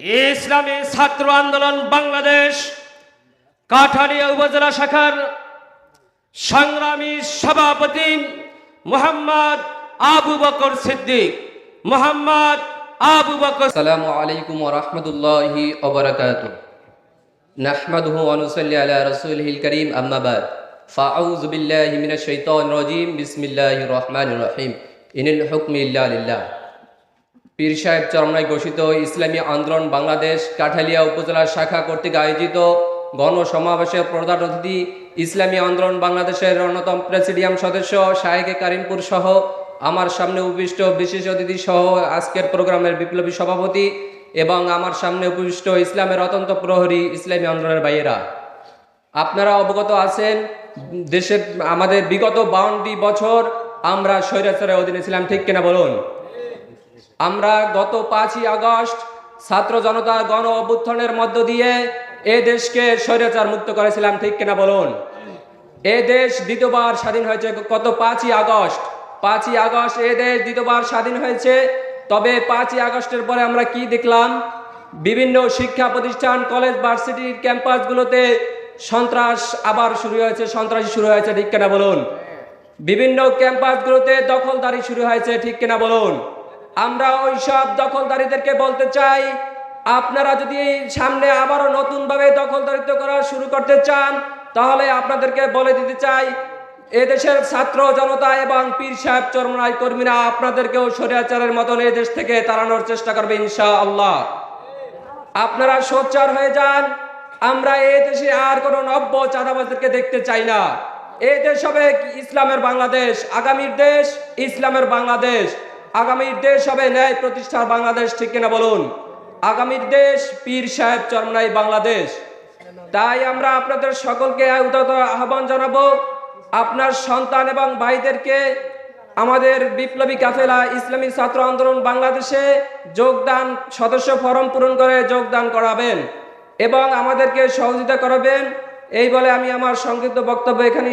ইসলামী ছাত্র আন্দোলন বাংলাদেশ কাঠালিয়া উপজেলা শাখার সংগ্রামী সভাপতি মোহাম্মদ আবু বকর সিদ্দিক মোহাম্মদ আবু বকর السلام عليكم ورحمة الله وبركاته نحمده ونصلي على رسوله الكريم أما بعد فأعوذ بالله من الشيطان الرجيم بسم الله الرحمن الرحيم إن الحكم إلا لله পীর সাহেব চরমনায় ঘোষিত ইসলামী আন্দোলন বাংলাদেশ কাঠালিয়া উপজেলার শাখা কর্তৃক আয়োজিত গণসমাবেশের প্রধান অতিথি ইসলামী আন্দোলন বাংলাদেশের অন্যতম প্রেসিডিয়াম সদস্য শাহেকে কারিমপুর সহ আমার সামনে উপবিষ্ট বিশেষ অতিথি সহ আজকের প্রোগ্রামের বিপ্লবী সভাপতি এবং আমার সামনে উপবিষ্ট ইসলামের অতন্ত প্রহরী ইসলামী আন্দোলনের ভাইয়েরা। আপনারা অবগত আছেন, দেশের আমাদের বিগত বাউন্নটি বছর আমরা স্বৈরাচারের অধীনে ছিলাম, ঠিক কিনা বলুন? আমরা গত পাঁচই আগস্ট ছাত্র জনতা গণ অভ্যুত্থানের মধ্য দিয়ে এ দেশকে স্বৈরাচার মুক্ত করেছিলাম, ঠিক কিনা বলুন? এ দেশ দ্বিতীয়বার স্বাধীন হয়েছে গত পাঁচই আগস্ট। পাঁচই আগস্ট এ দেশ দ্বিতীয়বার স্বাধীন হয়েছে। তবে পাঁচই আগস্টের পরে আমরা কি দেখলাম? বিভিন্ন শিক্ষা প্রতিষ্ঠান, কলেজ ভার্সিটির ক্যাম্পাসগুলোতে সন্ত্রাস আবার শুরু হয়েছে, সন্ত্রাসী শুরু হয়েছে, ঠিক কিনা বলুন? বিভিন্ন ক্যাম্পাসগুলোতে দখলদারি শুরু হয়েছে, ঠিক কিনা বলুন? আমরা ওই সব দখলদারিদেরকে বলতে চাই, আপনারা যদি সামনে আবারও নতুনভাবে দখলদারিত্ব করা শুরু করতে চান, তাহলে আপনাদেরকে বলে দিতে চাই, এদেশের ছাত্র জনতা এবং পীর সাহেব চরমনাই কর্মীরা আপনাদেরকেও স্বৈরাচারের মতন এদেশ থেকে তাড়ানোর চেষ্টা করবে ইনশা আল্লাহ আপনারা সোচ্চার হয়ে যান, আমরা এই দেশে আর কোনো নব্য চাঁদাবাজদেরকে দেখতে চাই না। এই দেশ হবে ইসলামের বাংলাদেশ, আগামীর দেশ ইসলামের বাংলাদেশ। আগামীর দেশ হবে ন্যায় প্রতিষ্ঠার বাংলাদেশ, ঠিক কিনা বলুন? আগামীর দেশ পীর সাহেব চরমনাই বাংলাদেশ। তাই আমরা আপনাদের সকলকে উদাত আহ্বান জানাব, আপনার সন্তান এবং ভাইদেরকে আমাদের বিপ্লবী কাফেলা ইসলামী ছাত্র আন্দোলন বাংলাদেশে যোগদান, সদস্য ফরম পূরণ করে যোগদান করাবেন এবং আমাদেরকে সহযোগিতা করাবেন। এই বলে আমি আমার সংক্ষিপ্ত বক্তব্য এখানে